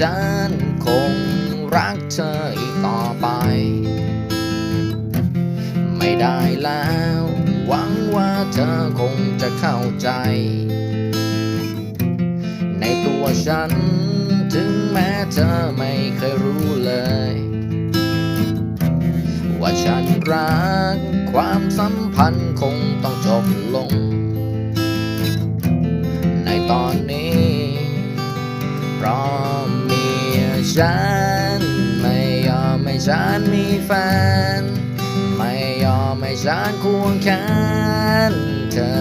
ฉันคงรักเธออีกต่อไป ไม่ได้แล้ว หวังว่าเธอคงจะเข้าใจ ในตัวฉัน ถึงแม้เธอไม่เคยรู้เลย ว่าฉันรัก ความสัมพันธ์คงต้องจบลง ในตอนนี้ ฉัน ไม่ยอมให้ฉันมีแฟน ไม่ยอมให้ฉันควงแขนเธอ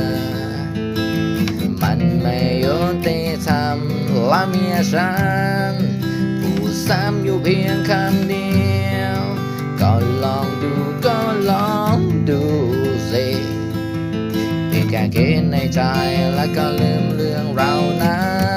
มันไม่ยุติธรรมและเมียฉันพูดซ้ำอยู่เพียงคำเดียว ก็ลองดูก็ลองดูสิเพียงแค่คิดในใจแล้วก็ลืมเรื่องเรานั้น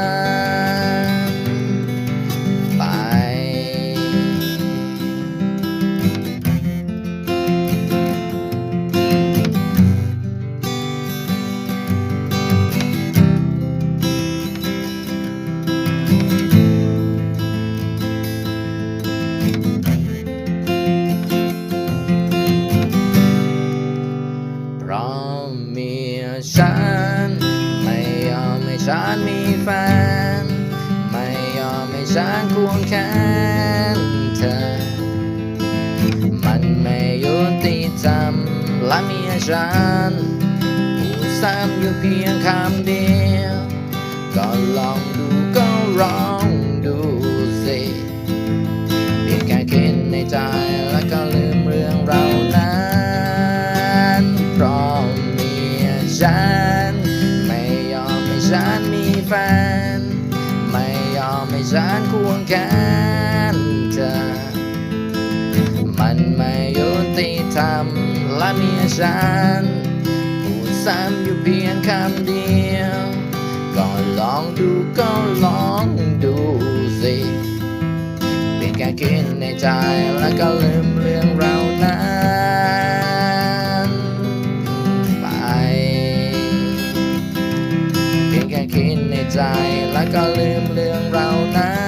เมียฉัน ไม่ยอมให้ฉันมีแฟน ไม่ยอมให้ฉันควงแขนเธอ มันไม่ยุติธรรมและเมียฉันพูดซ้ำอยู่เพียงคำเดียวก็ลองดูก็ลองดูสิเพียงแค่คิดในใจ ฉัน ไม่ยอมให้ฉันมีแฟน ไม่ยอมให้ฉันควงแขนเธอ มันไม่ยุติธรรมและเมียฉันพูดซ้ำอยู่เพียงคำเดียว ก็ลองดูก็ลองดูสิเพียงแค่คิดในใจแล้วก็ลืมเรื่องเรานั้น คิดในใจ แล้วก็ลืมเรื่องเรานั้น